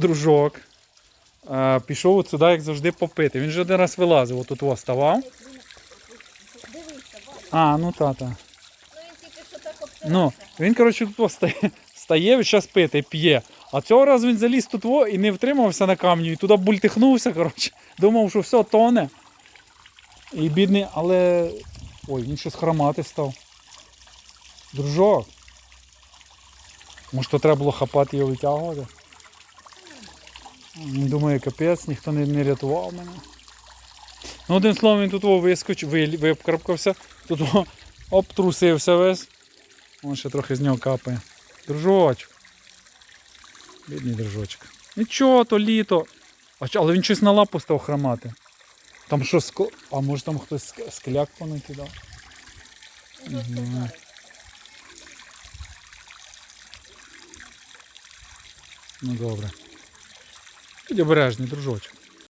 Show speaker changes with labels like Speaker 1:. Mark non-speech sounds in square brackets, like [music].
Speaker 1: Дружок. е, Пішов от сюди, як завжди, попити. Він вже один раз вилазив, отут ось ставав. А, ну та-та.
Speaker 2: Ну він
Speaker 1: коротше, тут стає, [laughs] стає зараз пити, п'є. А цього разу він заліз тут во і не втримався на камні, і туди бультихнувся, коротше. Думав, що все тоне. І бідний, але. Ой, він щось хромати став. Дружок. Може, то треба було хапати його витягувати. Він думає, капець, ніхто не, не рятував мене. Ну, одним словом, він тут вискочив, ви- випкрапкався, тут обтрусився весь. Вон ще трохи з нього капає. Дружочок. Бідний дружочок. Нічого, то літо. Але він щось на лапу став хромати. Там що ско... А може там хтось скляк понакидав? Ну добре. Будь обережний, дружочок.